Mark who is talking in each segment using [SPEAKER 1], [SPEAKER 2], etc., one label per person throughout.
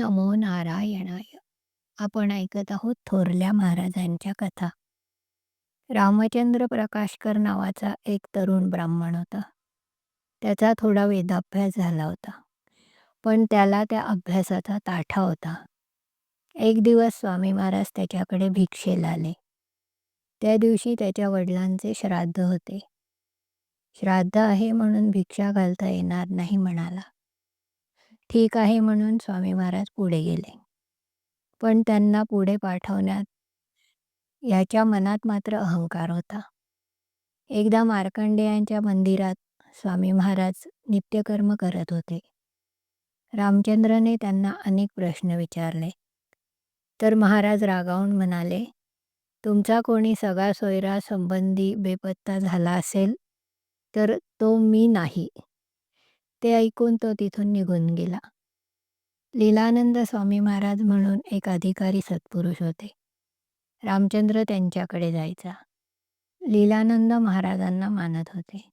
[SPEAKER 1] नमो नारायणाय. आपण ऐकत आहोत थोरल्या महाराजांच्या कथा. रामचंद्र प्रकाशकर नावाचा एक तरुण ब्राह्मण होता. त्याचा थोडा वेदाभ्यास झाला होता. पण त्याला त्या अभ्यासाचा ताठा होता. एक दिवस स्वामी महाराज त्याच्याकडे भिक्षेला आले. त्या दिवशी त्याच्या वडिलांचे श्राद्ध होते. श्राद्ध आहे म्हणून भिक्षा घालता येणार नाही म्हणाला. ठीक आहे म्हणून स्वामी महाराज पुढे गेले. पण त्यांना पुढे पाठवण्यात याच्या मनात मात्र अहंकार होता. एकदा मार्कंडेयांच्या मंदिरात स्वामी महाराज नित्यकर्म करत होते. रामचंद्रने त्यांना अनेक प्रश्न विचारले. तर महाराज रागावून म्हणाले तुमचा कोणी सगळा सोयरा संबंधी बेपत्ता झाला असेल तर तो मी नाही. ते ऐकून तो तिथून निघून गेला. लीलानंद स्वामी महाराज म्हणून एक अधिकारी सत्पुरुष होते. रामचंद्र त्यांच्याकडे जायचा. लीलानंद महाराजांना मानत होते.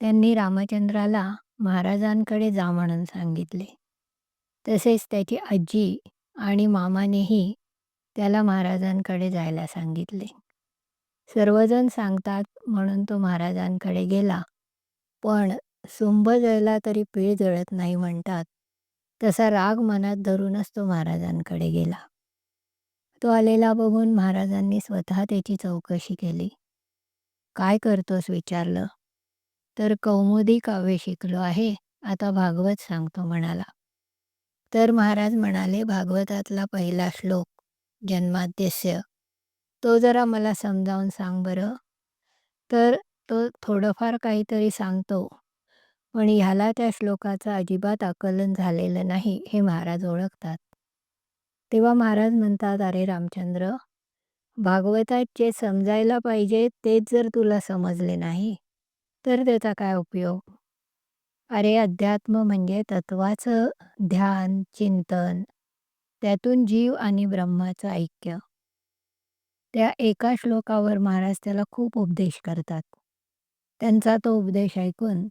[SPEAKER 1] त्यांनी रामचंद्राला महाराजांकडे जा म्हणून सांगितले. तसेच त्याची आजी आणि मामानेही त्याला महाराजांकडे जायला सांगितले. सर्वजण सांगतात म्हणून तो महाराजांकडे गेला. पण सुंभ जळला तरी पीळ जळत नाही म्हणतात. तसा राग मनात धरूनच तो महाराजांकडे गेला. तो आलेला बघून महाराजांनी स्वतः त्याची चौकशी केली. काय करतोस? विचारलं. तर कौमुदी काव्य शिकलो आहे. आता भागवत सांगतो म्हणाला. तर महाराज म्हणाले भागवतातला पहिला श्लोक जन्माद्यस्य. तो जरा मला समजावून सांग बरं. तर तो थोडंफार काहीतरी सांगतो. पण ह्याला त्या श्लोकाचं अजिबात आकलन झालेलं नाही हे महाराज ओळखतात. तेव्हा महाराज म्हणतात अरे रामचंद्र भागवतात जे समजायला पाहिजे तेच जर तुला समजले नाही तर त्याचा काय उपयोग? अरे अध्यात्म म्हणजे तत्वाचं ध्यान चिंतन त्यातून जीव आणि ब्रह्माचं ऐक्य. त्या एका श्लोकावर महाराज त्याला खूप उपदेश करतात. त्यांचा तो उपदेश ऐकून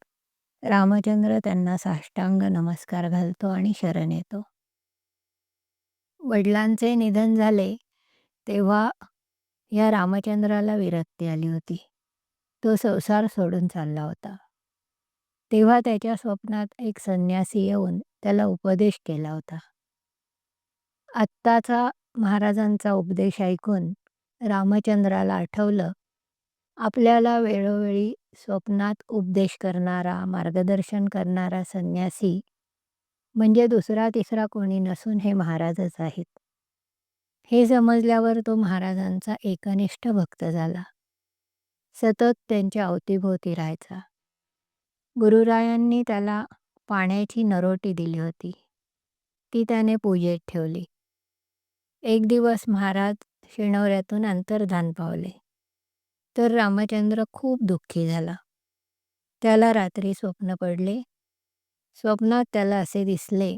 [SPEAKER 1] रामचंद्र त्यांना साष्टांग नमस्कार घालतो आणि शरण येतो. वडिलांचे निधन झाले तेव्हा या रामचंद्राला विरक्ती आली होती. तो संसार सोडून चालला होता. तेव्हा त्याच्या स्वप्नात एक संन्यासी येऊन त्याला उपदेश केला होता. आत्ताचा महाराजांचा उपदेश ऐकून रामचंद्राला आठवलं आपल्याला वेळोवेळी स्वप्नात उपदेश करणारा मार्गदर्शन करणारा संन्यासी म्हणजे दुसरा तिसरा कोणी नसून हे महाराजच आहेत. हे समजल्यावर तो महाराजांचा एकनिष्ठ भक्त झाला. सतत त्यांच्या अवतीभोवती राहायचा. गुरुरायांनी त्याला पाण्याची नरोटी दिली होती. ती त्याने पूजेत ठेवली. एक दिवस महाराज शिणवऱ्यातून अंतर्धान पावले. तर रामचंद्र खूप दुःखी झाला. त्याला रात्री स्वप्न पडले. स्वप्नात त्याला असे दिसले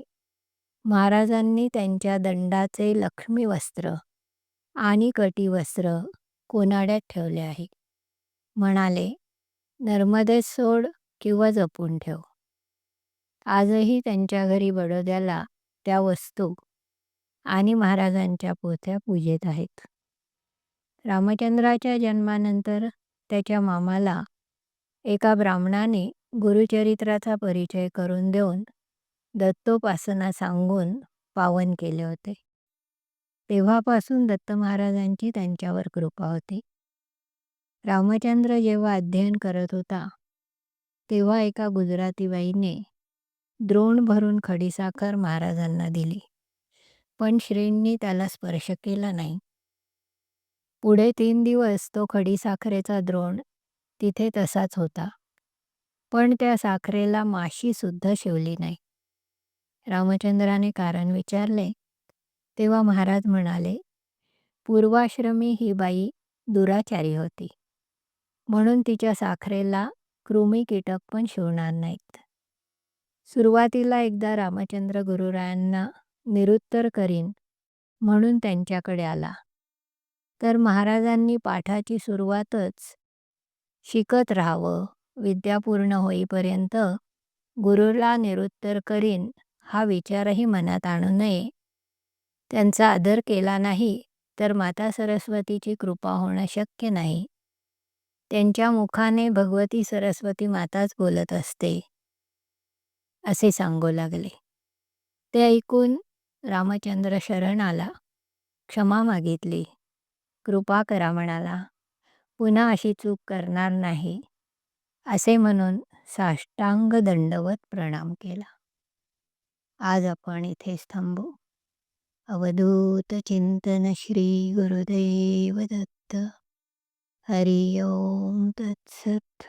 [SPEAKER 1] महाराजांनी त्यांच्या दंडाचे लक्ष्मी वस्त्र आणि कटी वस्त्र कोनाड्यात ठेवले आहे म्हणाले नर्मदेत सोड किंवा जपून ठेव. आजही त्यांच्या घरी बडोद्याला त्या वस्तू आणि महाराजांच्या पोथ्या पूजेत आहेत. रामचंद्राच्या जन्मानंतर त्याच्या मामाला एका ब्राह्मणाने गुरुचरित्राचा परिचय करून देऊन दत्तोपासना सांगून पावन केले होते. तेव्हापासून दत्त महाराजांची त्यांच्यावर कृपा होती. रामचंद्र जेव्हा अध्ययन करत होता तेव्हा एका गुजराती बाईने द्रोण भरून खडीसाखर महाराजांना दिली. पण श्रींनी त्याला स्पर्श केला नाही. पुढे तीन दिवस तो खडीसाखरेचा द्रोण तिथे तसाच होता. पण त्या साखरेला माशी सुद्धा शिवली नाही. रामचंद्राने कारण विचारले. तेव्हा महाराज म्हणाले पूर्वाश्रमी ही बाई दुराचारी होती. म्हणून तिच्या साखरेला कृमी कीटक पण शिवणार नाहीत. सुरुवातीला एकदा रामचंद्र गुरुरायांना निरुत्तर करीन म्हणून त्यांच्याकडे आला. तर महाराजांनी पाठाची सुरुवातच शिकत राहावं विद्या पूर्ण होईपर्यंत गुरुला निरुत्तर करीन हा विचारही मनात आणू नये. त्यांचा आदर केला नाही तर माता सरस्वतीची कृपा होणं शक्य नाही. त्यांच्या मुखाने भगवती सरस्वती माताच बोलत असते. असे सांगू लागले. ते ऐकून रामचंद्र शरण आला. क्षमा मागितली. कृपा करा म्हणाला. पुन्हा अशी चूक करणार नाही असे म्हणून साष्टांग दंडवत प्रणाम केला. आज आपण इथेच थांबू. अवधूत चिंतन श्री गुरुदेव दत्त. हरि ओम तत्सत.